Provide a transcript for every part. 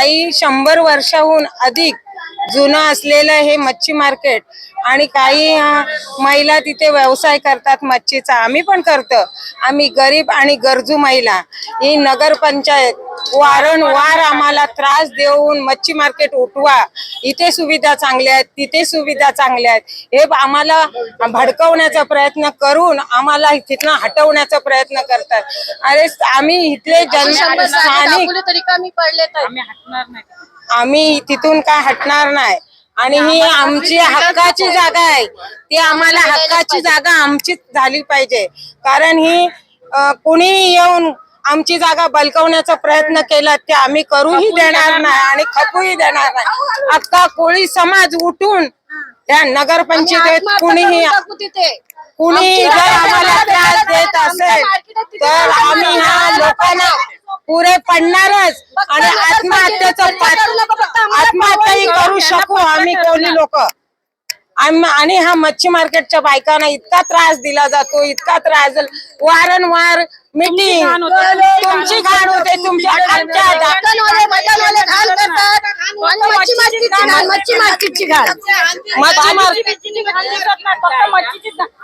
काही शंभर वर्षाहून अधिक जुनं असलेलं हे मच्छी मार्केट आणि काही महिला तिथे व्यवसाय करतात मच्छीचा. आम्ही पण करतो. आम्ही गरीब आणि गरजू महिला. ही नगरपंचायत वारंवार आम्हाला त्रास देऊन मच्छी मार्केट उठवा. इथे सुविधा चांगल्या आहेत तिथे सुविधा चांगल्या आहेत. हे आम्हाला भडकवण्याचा प्रयत्न करून आम्हाला तिथनं हटवण्याचा प्रयत्न करतात. अरे आम्ही इथले जन स्थानिक आम्ही तिथून काय हटणार नाही? आणि ही आमची हक्काची जागा आहे. ती आम्हाला हक्काची जागा आमचीच झाली पाहिजे. कारण ही कुणी येऊन आमची जागा बलकवण्याचा प्रयत्न केला ते आम्ही करूही देणार नाही आणि खपूही देणार नाही. अख्खा कोळी समाज उठून त्या नगरपंचायतीत कुणीही कुणी जर आम्हाला त्रास देत असेल तर आम्ही ह्या लोकांना पुरे पडणारच. आणि आत्महत्येचं आत्महत्याही करू शकू आम्ही कोणी लोक. आणि हा मच्छी मार्केटच्या बायकांना इतका त्रास दिला जातो इतका त्रास. वारंवार मिटिंग तुमची घाण होते तुमच्या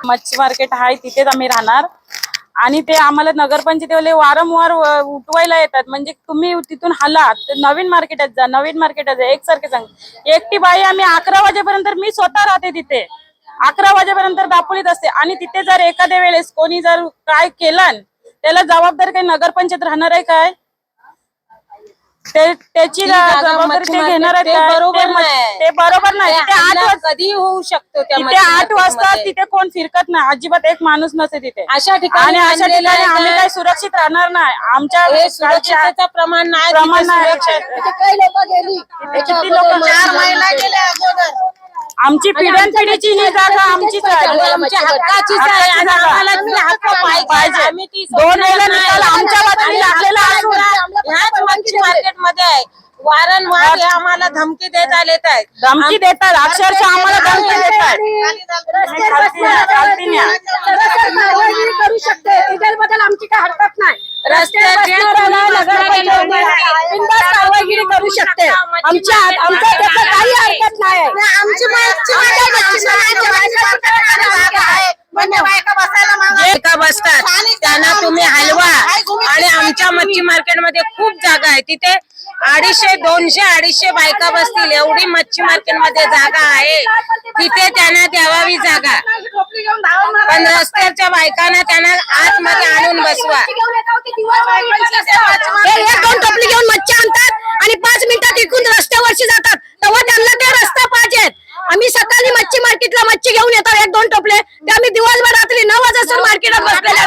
मच्छी मार्केट आहे तिथेच आम्ही राहणार. आणि ते आम्हाला नगरपंचायतीवाले वारंवार उठवायला येतात. म्हणजे तुम्ही तिथून हला नवीन मार्केटात जा नवीन मार्केटात जा. एकसारखे सांग. एकटी बाई आम्ही अकरा वाजेपर्यंत मी स्वतः राहते तिथे. अकरा वाजेपर्यंत दापोलीत असते. आणि तिथे जर एखाद्या वेळेस कोणी जर काय केलं त्याला जबाबदार काही नगरपंचायत राहणार आहे काय? ते त्याची जागा जबाबदारी घेणार आहेत मार्केट ते काय? बरोबर ते म- नाही. ते बरोबर नाही. ते तिथे आठ कधी होऊ शकतो त्या तिथे आठ वाजता. तिथे कोण फिरकत नाही. अजिबात एक माणूस नसते तिथे. अशा ठिकाणी आणि अशा बांधलेलं ठिकाणी आहे आम्ही? काही सुरक्षित राहणार नाही. आमच्या हे सुरक्षिततेचं प्रमाण नाही प्रमाण नाही. सुरक्षित- काही लोक गेली. किती लोक चार महिला गेल्या अगोदर. आमची पिढ्यान पिढीची ही जागा आमचीच आहे. आमच्या हक्काचीच आहे. आणि आम्हाला ती हक्क पाहिजे. आम्ही ती दोन वेळेला नाही. निकाल आमच्या बाजूने लागलेला असून ह्याच मच्छी मार्केटमध्ये आहे वारंवार हे आम्हाला धमकी देत आलेत आहेत धमकी देतात अक्षरशः आम्हाला धमकी देतात चालती न्या. करू शकते त्याच्याबद्दल आमची काय हरकत नाही रस्त्याचे बिनधास्त कारवाईगिरी करू शकते आमच्या आमच्या त्याचं काही हरकत नाही आमची बसतात त्यांना तुम्ही हलवा आमच्या मच्छी मार्केटमध्ये खूप जागा आहे. तिथे अडीचशे दोनशे अडीचशे बायका बसतील. एवढी मच्छी मार्केटमध्ये जागा आहे. तिथे त्यांना द्यावावी जागा. पण रस्त्याच्या बायकांना त्यांना आतमध्ये आणून बसवा. हे एक दोन टोपली घेऊन मच्छी आणतात आणि पाच मिनिटात इकडून रस्त्यावरची जातात. तेव्हा त्यांना ते रस्ता पाहिजेत आम्ही सकाळी मच्छी मार्केटला मच्छी घेऊन येतो. एक दोन टोपले. ते आम्ही दिवसभर रात्री नऊ वाजता मार्केटात बसलेल्या